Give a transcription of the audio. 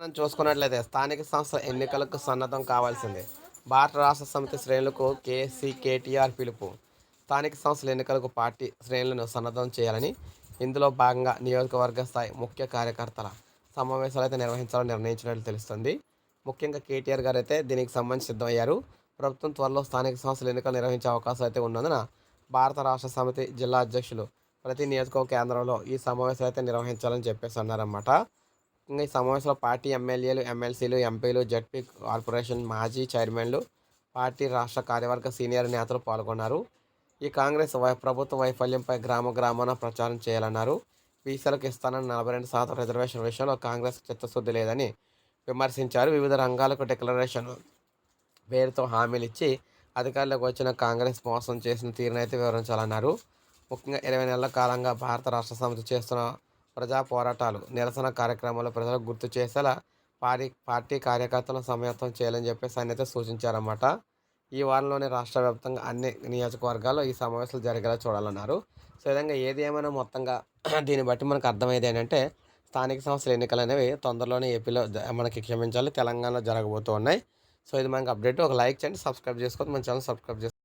మనం చూసుకున్నట్లయితే స్థానిక సంస్థల ఎన్నికలకు సన్నద్ధం కావాల్సిందే. భారత రాష్ట్ర సమితి శ్రేణులకు కేసీ కేటీఆర్ పిలుపు. స్థానిక సంస్థల ఎన్నికలకు పార్టీ శ్రేణులను సన్నద్ధం చేయాలని ఇందులో భాగంగా నియోజకవర్గ స్థాయి ముఖ్య కార్యకర్తల సమావేశాలు అయితే నిర్వహించాలని నిర్ణయించినట్లు తెలుస్తుంది. ముఖ్యంగా కేటీఆర్ గారు అయితే దీనికి సంబంధించి సిద్ధమయ్యారు. ప్రభుత్వం త్వరలో స్థానిక సంస్థల ఎన్నికలు నిర్వహించే అవకాశం అయితే ఉన్నందున భారత రాష్ట్ర సమితి జిల్లా అధ్యక్షులు ప్రతి నియోజకవర్గ కేంద్రంలో ఈ సమావేశాలు అయితే నిర్వహించాలని చెప్పేసి అన్నారన్నమాట. ముఖ్యంగా ఈ సమావేశంలో పార్టీ ఎమ్మెల్యేలు ఎమ్మెల్సీలు ఎంపీలు జడ్పీ కార్పొరేషన్ మాజీ చైర్మన్లు పార్టీ రాష్ట్ర కార్యవర్గ సీనియర్ నేతలు పాల్గొన్నారు. ఈ కాంగ్రెస్ వై ప్రభుత్వ వైఫల్యంపై గ్రామ గ్రామాన ప్రచారం చేయాలన్నారు. బీసీలకు ఇస్తానని నలభై రెండు శాతం రిజర్వేషన్ విషయంలో కాంగ్రెస్ చిత్తశుద్ధి లేదని విమర్శించారు. వివిధ రంగాలకు డిక్లరేషన్ పేరుతో హామీలు ఇచ్చి అధికారులకు వచ్చిన కాంగ్రెస్ మోసం చేసిన తీరునైతే వివరించాలన్నారు. ముఖ్యంగా ఇరవై నెలల కాలంగా భారత రాష్ట్ర సమితి చేస్తున్న ప్రజా పోరాటాలు నిరసన కార్యక్రమాలు ప్రజలకు గుర్తు చేసేలా పార్టీ పార్టీ కార్యకర్తలను సమయత్వం చేయాలని చెప్పేసి ఆయన అయితే సూచించారన్నమాట. ఈ వారంలోనే రాష్ట్ర వ్యాప్తంగా అన్ని నియోజకవర్గాల్లో ఈ సమావేశాలు జరిగేలా చూడాలన్నారు. సో విధంగా ఏది ఏమైనా మొత్తంగా దీన్ని బట్టి మనకు అర్థమయ్యేది ఏంటంటే స్థానిక సంస్థల ఎన్నికలు అనేవి తొందరలోనే ఏపీలో మనకి క్షమించాలి తెలంగాణలో జరగబోతూ ఉన్నాయి. సో ఇది మనకి అప్డేట్. ఒక లైక్ చేయండి సబ్స్క్రైబ్ చేసుకోండి మన ఛానల్ సబ్స్క్రైబ్ చేసుకోండి